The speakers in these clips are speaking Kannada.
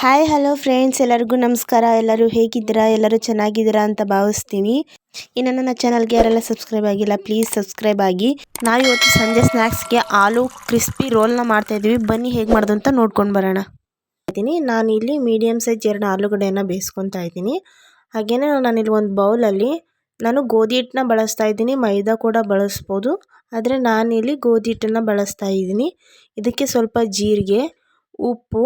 ಹಾಯ್ ಹಲೋ ಫ್ರೆಂಡ್ಸ್ ಎಲ್ಲರಿಗೂ ನಮಸ್ಕಾರ. ಎಲ್ಲರೂ ಹೇಗಿದ್ದೀರಾ? ಎಲ್ಲರೂ ಚೆನ್ನಾಗಿದ್ದೀರಾ ಅಂತ ಭಾವಿಸ್ತೀನಿ. ಇನ್ನು ನನ್ನ ಚಾನಲ್ಗೆ ಯಾರೆಲ್ಲ ಸಬ್ಸ್ಕ್ರೈಬ್ ಆಗಿಲ್ಲ ಪ್ಲೀಸ್ ಸಬ್ಸ್ಕ್ರೈಬ್ ಆಗಿ. ನಾವು ಇವತ್ತು ಸಂಜೆ ಸ್ನ್ಯಾಕ್ಸ್ಗೆ ಆಲೂ ಕ್ರಿಸ್ಪಿ ರೋಲ್ನ ಮಾಡ್ತಾಯಿದ್ದೀವಿ ಬನ್ನಿ ಹೇಗೆ ಮಾಡೋದು ಅಂತ ನೋಡ್ಕೊಂಡು ಬರೋಣ. ಇದ್ದೀನಿ. ನಾನು ಇಲ್ಲಿ ಮೀಡಿಯಮ್ ಸೈಜ್ ಎರಡು ಆಲೂಗಡ್ಡೆಯನ್ನು ಬೇಯಿಸ್ಕೊತಾ ಇದ್ದೀನಿ. ಹಾಗೆಯೇ ನಾನಿಲ್ಲಿ ಒಂದು ಬೌಲಲ್ಲಿ ನಾನು ಗೋಧಿ ಹಿಟ್ಟನ್ನ ಬಳಸ್ತಾ ಇದ್ದೀನಿ. ಮೈದಾ ಕೂಡ ಬಳಸ್ಬೋದು. ಆದರೆ ನಾನಿಲ್ಲಿ ಗೋಧಿ ಹಿಟ್ಟನ್ನು ಬಳಸ್ತಾ ಇದ್ದೀನಿ. ಇದಕ್ಕೆ ಸ್ವಲ್ಪ ಜೀರಿಗೆ, ಉಪ್ಪು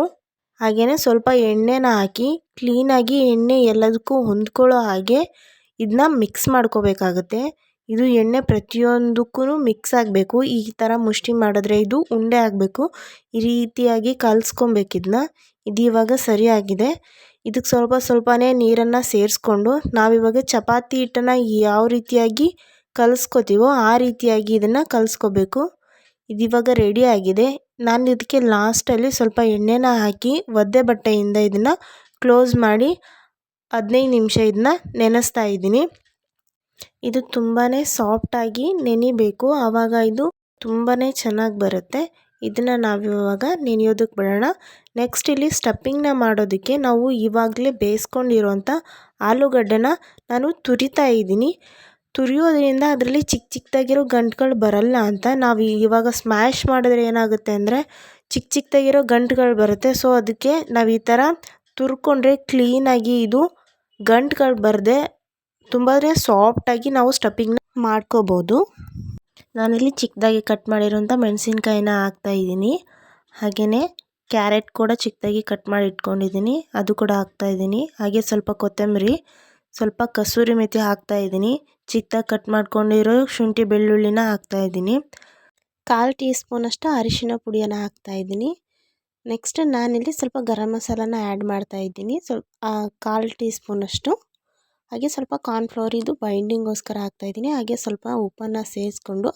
ಹಾಗೆಯೇ ಸ್ವಲ್ಪ ಎಣ್ಣೆನ ಹಾಕಿ ಕ್ಲೀನಾಗಿ ಎಣ್ಣೆ ಎಲ್ಲದಕ್ಕೂ ಹೊಂದ್ಕೊಳ್ಳೋ ಹಾಗೆ ಇದನ್ನ ಮಿಕ್ಸ್ ಮಾಡ್ಕೋಬೇಕಾಗುತ್ತೆ. ಇದು ಎಣ್ಣೆ ಪ್ರತಿಯೊಂದಕ್ಕೂ ಮಿಕ್ಸ್ ಆಗಬೇಕು. ಈ ಥರ ಮುಷ್ಟಿ ಮಾಡಿದ್ರೆ ಇದು ಉಂಡೆ ಆಗಬೇಕು. ಈ ರೀತಿಯಾಗಿ ಕಲಿಸ್ಕೊಬೇಕು ಇದನ್ನ ಇದು ಇವಾಗ ಸರಿಯಾಗಿದೆ. ಇದಕ್ಕೆ ಸ್ವಲ್ಪ ಸ್ವಲ್ಪನೇ ನೀರನ್ನು ಸೇರಿಸ್ಕೊಂಡು ನಾವಿವಾಗ ಚಪಾತಿ ಹಿಟ್ಟನ್ನು ಯಾವ ರೀತಿಯಾಗಿ ಕಲಿಸ್ಕೋತೀವೋ ಆ ರೀತಿಯಾಗಿ ಇದನ್ನು ಕಲಿಸ್ಕೋಬೇಕು. ಇದಿವಾಗ ರೆಡಿ ಆಗಿದೆ. ನಾನು ಇದಕ್ಕೆ ಲಾಸ್ಟಲ್ಲಿ ಸ್ವಲ್ಪ ಎಣ್ಣೆನ ಹಾಕಿ ಒದ್ದೆ ಬಟ್ಟೆಯಿಂದ ಇದನ್ನು ಕ್ಲೋಸ್ ಮಾಡಿ ಹದಿನೈದು ನಿಮಿಷ ಇದನ್ನ ನೆನೆಸ್ತಾ ಇದ್ದೀನಿ. ಇದು ತುಂಬಾ ಸಾಫ್ಟಾಗಿ ನೆನಿಬೇಕು. ಆವಾಗ ಇದು ತುಂಬಾ ಚೆನ್ನಾಗಿ ಬರುತ್ತೆ. ಇದನ್ನು ನಾವು ಇವಾಗ ನೆನೆಯೋದಕ್ಕೆ ಬಿಡೋಣ. ನೆಕ್ಸ್ಟ್ ಇಲ್ಲಿ ಸ್ಟಪ್ಪಿಂಗ್ನ ಮಾಡೋದಕ್ಕೆ ನಾವು ಇವಾಗಲೇ ಬೇಯಿಸ್ಕೊಂಡಿರೋಂಥ ಆಲೂಗಡ್ಡೆನ ನಾನು ತುರಿತಾ ಇದ್ದೀನಿ. ತುರಿಯೋದ್ರಿಂದ ಅದರಲ್ಲಿ ಚಿಕ್ಕ ಚಿಕ್ಕದಾಗಿರೋ ಗಂಟುಗಳು ಬರಲ್ಲ ಅಂತ ನಾವು ಇವಾಗ ಸ್ಮ್ಯಾಶ್ ಮಾಡಿದ್ರೆ ಏನಾಗುತ್ತೆ ಅಂದರೆ ಚಿಕ್ಕ ಚಿಕ್ಕದಾಗಿರೋ ಗಂಟುಗಳು ಬರುತ್ತೆ. ಸೊ ಅದಕ್ಕೆ ನಾವು ಈ ಥರ ತುರ್ಕೊಂಡ್ರೆ ಕ್ಲೀನಾಗಿ ಇದು ಗಂಟುಗಳು ಬರದೆ ತುಂಬ ಸಾಫ್ಟಾಗಿ ನಾವು ಸ್ಟಫಿಂಗ್ನ ಮಾಡ್ಕೋಬೋದು. ನಾನಿಲ್ಲಿ ಚಿಕ್ಕದಾಗಿ ಕಟ್ ಮಾಡಿರೋಂಥ ಮೆಣಸಿನ್ಕಾಯಿನ ಹಾಕ್ತಾಯಿದ್ದೀನಿ ಹಾಗೆಯೇ ಕ್ಯಾರೆಟ್ ಕೂಡ ಚಿಕ್ಕದಾಗಿ ಕಟ್ ಮಾಡಿ ಇಟ್ಕೊಂಡಿದ್ದೀನಿ. ಅದು ಕೂಡ ಹಾಕ್ತಾಯಿದ್ದೀನಿ ಹಾಗೆ ಸ್ವಲ್ಪ ಕೊತ್ತಂಬರಿ, ಸ್ವಲ್ಪ ಕಸೂರಿ ಮೆಥಿ ಹಾಕ್ತಾಯಿದ್ದೀನಿ ಚಿಕ್ಕದಾಗಿ ಕಟ್ ಮಾಡ್ಕೊಂಡಿರೋ ಶುಂಠಿ ಬೆಳ್ಳುಳ್ಳಿನ ಹಾಕ್ತಾಯಿದ್ದೀನಿ ಕಾಲು ಟೀ ಸ್ಪೂನಷ್ಟು ಅರಿಶಿನ ಪುಡಿಯನ್ನು ಹಾಕ್ತಾಯಿದ್ದೀನಿ ನೆಕ್ಸ್ಟ್ ನಾನಿಲ್ಲಿ ಸ್ವಲ್ಪ ಗರಂ ಮಸಾಲಾನ ಆ್ಯಡ್ ಮಾಡ್ತಾಯಿದ್ದೀನಿ ಸ್ವಲ್ಪ ಕಾಲು ಟೀ ಸ್ಪೂನಷ್ಟು ಹಾಗೆ ಸ್ವಲ್ಪ ಕಾರ್ನ್ಫ್ಲವರ್ ಇದು ಬೈಂಡಿಂಗೋಸ್ಕರ ಹಾಕ್ತಾಯಿದ್ದೀನಿ ಹಾಗೆ ಸ್ವಲ್ಪ ಉಪ್ಪನ್ನು ಸೇರಿಸ್ಕೊಂಡು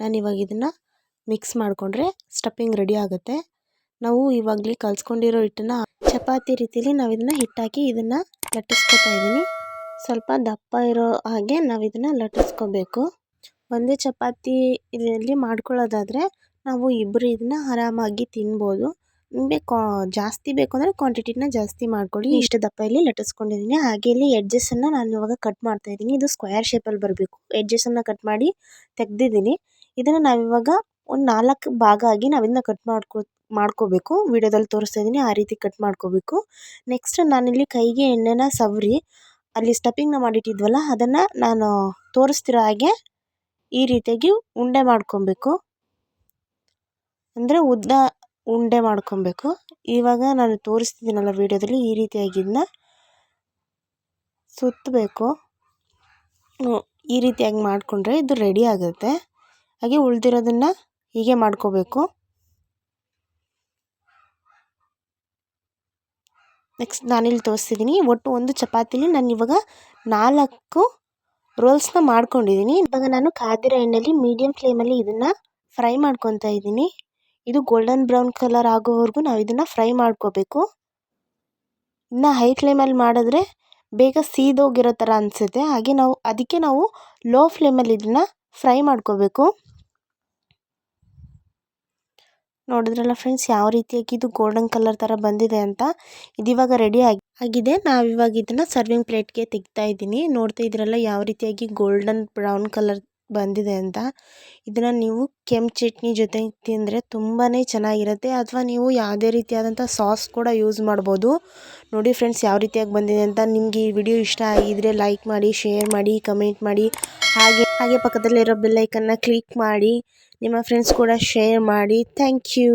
ನಾನು ಇವಾಗ ಇದನ್ನು ಮಿಕ್ಸ್ ಮಾಡಿಕೊಂಡ್ರೆ ಸ್ಟಫಿಂಗ್ ರೆಡಿ ಆಗುತ್ತೆ. ನಾವು ಇವಾಗಲೇ ಕಲ್ಸ್ಕೊಂಡಿರೋ ಹಿಟ್ಟನ್ನು ಚಪಾತಿ ರೀತಿಲಿ ನಾವು ಇದನ್ನು ಹಿಟ್ಟಾಕಿ ಇದನ್ನು ಲಟ್ಟಿಸ್ಕೊತಾ ಇದ್ದೀನಿ. ಸ್ವಲ್ಪ ದಪ್ಪ ಇರೋ ಹಾಗೆ ನಾವು ಇದನ್ನು ಲಟ್ಟಿಸ್ಕೋಬೇಕು. ಒಂದೇ ಚಪಾತಿ ಇದರಲ್ಲಿ ಮಾಡ್ಕೊಳ್ಳೋದಾದರೆ ನಾವು ಇಬ್ಬರು ಇದನ್ನ ಆರಾಮಾಗಿ ತಿನ್ಬೋದು. ನಿಮಗೆ ಕಾ ಜಾಸ್ತಿ ಬೇಕು ಅಂದರೆ ಕ್ವಾಂಟಿಟಿನ ಜಾಸ್ತಿ ಮಾಡ್ಕೊಳ್ಳಿ. ಇಷ್ಟು ದಪ್ಪ ಇಲ್ಲಿ ಲಟ್ಟಿಸ್ಕೊಂಡಿದ್ದೀನಿ. ಹಾಗೆ ಇಲ್ಲಿ ಎಡ್ಜಸ್ಸನ್ನು ನಾನು ಇವಾಗ ಕಟ್ ಮಾಡ್ತಾ ಇದ್ದೀನಿ. ಇದು ಸ್ಕ್ವೇರ್ ಶೇಪಲ್ಲಿ ಬರಬೇಕು. ಎಡ್ಜಸ್ಸನ್ನು ಕಟ್ ಮಾಡಿ ತೆಗ್ದಿದ್ದೀನಿ. ಇದನ್ನು ನಾವಿವಾಗ ಒಂದು ನಾಲ್ಕು ಭಾಗ ಆಗಿ ನಾವಿದನ್ನ ಕಟ್ ಮಾಡ್ಕೋ ಮಾಡ್ಕೋಬೇಕು. ವಿಡಿಯೋದಲ್ಲಿ ತೋರಿಸ್ತಾ ಇದ್ದೀನಿ ಆ ರೀತಿ ಕಟ್ ಮಾಡ್ಕೋಬೇಕು. ನೆಕ್ಸ್ಟ್ ನಾನಿಲ್ಲಿ ಕೈಗೆ ಎಣ್ಣೆನ ಸವರಿ. ಅಲ್ಲಿ ಸ್ಟಫಿಂಗ್ನ ಮಾಡಿಟ್ಟಿದ್ವಲ್ಲ, ಅದನ್ನು ನಾನು ತೋರಿಸ್ತಿರೋ ಹಾಗೆ ಈ ರೀತಿಯಾಗಿ ಉಂಡೆ ಮಾಡ್ಕೊಬೇಕು. ಅಂದರೆ ಉದ್ದ ಉಂಡೆ ಮಾಡ್ಕೊಬೇಕು. ಇವಾಗ ನಾನು ತೋರಿಸ್ತಿದ್ದೀನಲ್ಲ ವೀಡಿಯೋದಲ್ಲಿ ಈ ರೀತಿಯಾಗಿ ಇದನ್ನ ಸುತ್ತಬೇಕು ಈ ರೀತಿಯಾಗಿ ಮಾಡಿಕೊಂಡ್ರೆ ಇದು ರೆಡಿ ಆಗುತ್ತೆ. ಹಾಗೆ ಉಳಿದಿರೋದನ್ನು ಹೀಗೆ ಮಾಡ್ಕೋಬೇಕು. ನೆಕ್ಸ್ಟ್ ನಾನಿಲ್ಲಿ ತೋರಿಸ್ತಿದ್ದೀನಿ ಒಟ್ಟು ಒಂದು ಚಪಾತಿಲಿ ನಾನು ಇವಾಗ ನಾಲ್ಕು ರೋಲ್ಸ್ನ ಮಾಡ್ಕೊಂಡಿದ್ದೀನಿ ಇವಾಗ ನಾನು ಕಾದಿರ ಎಣ್ಣೆಲಿ ಮೀಡಿಯಮ್ ಫ್ಲೇಮಲ್ಲಿ ಇದನ್ನು ಫ್ರೈ ಮಾಡ್ಕೊತಾ ಇದ್ದೀನಿ ಇದು ಗೋಲ್ಡನ್ ಬ್ರೌನ್ ಕಲರ್ ಆಗೋವರೆಗೂ ನಾವು ಇದನ್ನು ಫ್ರೈ ಮಾಡ್ಕೋಬೇಕು. ಇನ್ನು ಹೈ ಫ್ಲೇಮಲ್ಲಿ ಮಾಡಿದ್ರೆ ಬೇಗ ಸೀದೋಗಿರೋ ಥರ ಅನಿಸುತ್ತೆ. ಹಾಗೆ ನಾವು, ಅದಕ್ಕೆ ನಾವು ಲೋ ಫ್ಲೇಮಲ್ಲಿ ಇದನ್ನು ಫ್ರೈ ಮಾಡ್ಕೋಬೇಕು. ನೋಡಿದ್ರಲ್ಲ ಫ್ರೆಂಡ್ಸ್ ಯಾವ ರೀತಿಯಾಗಿ ಇದು ಗೋಲ್ಡನ್ ಕಲರ್ ಥರ ಬಂದಿದೆ ಅಂತ ಇದಿವಾಗ ರೆಡಿ ಆಗಿ, ಆಗಿದೆ. ನಾವಿವಾಗ ಇದನ್ನು ಸರ್ವಿಂಗ್ ಪ್ಲೇಟ್ಗೆ ತೆಗಿತಾ ಇದ್ದೀನಿ. ನೋಡ್ತಾ ಇದ್ರಲ್ಲ ಯಾವ ರೀತಿಯಾಗಿ ಗೋಲ್ಡನ್ ಬ್ರೌನ್ ಕಲರ್ ಬಂದಿದೆ ಅಂತ. ಇದನ್ನು ನೀವು ಕೆಂಪು ಚಟ್ನಿ ಜೊತೆ ತಿಂದರೆ ತುಂಬಾ ಚೆನ್ನಾಗಿರುತ್ತೆ. ಅಥವಾ ನೀವು ಯಾವುದೇ ರೀತಿಯಾದಂಥ ಸಾಸ್ ಕೂಡ ಯೂಸ್ ಮಾಡ್ಬೋದು. ನೋಡಿ ಫ್ರೆಂಡ್ಸ್ ಯಾವ ರೀತಿಯಾಗಿ ಬಂದಿದೆ ಅಂತ. ನಿಮಗೆ ಈ ವಿಡಿಯೋ ಇಷ್ಟ ಆಗಿದ್ರೆ ಲೈಕ್ ಮಾಡಿ ಶೇರ್ ಮಾಡಿ ಕಮೆಂಟ್ ಮಾಡಿ. ಹಾಗೆ ಹಾಗೆ ಪಕ್ಕದಲ್ಲಿರೋ ಬೆಲ್ಲೈಕನ್ನ ಕ್ಲಿಕ್ ಮಾಡಿ ನಿಮ್ಮ ಫ್ರೆಂಡ್ಸ್ ಕೂಡ ಶೇರ್ ಮಾಡಿ. Thank you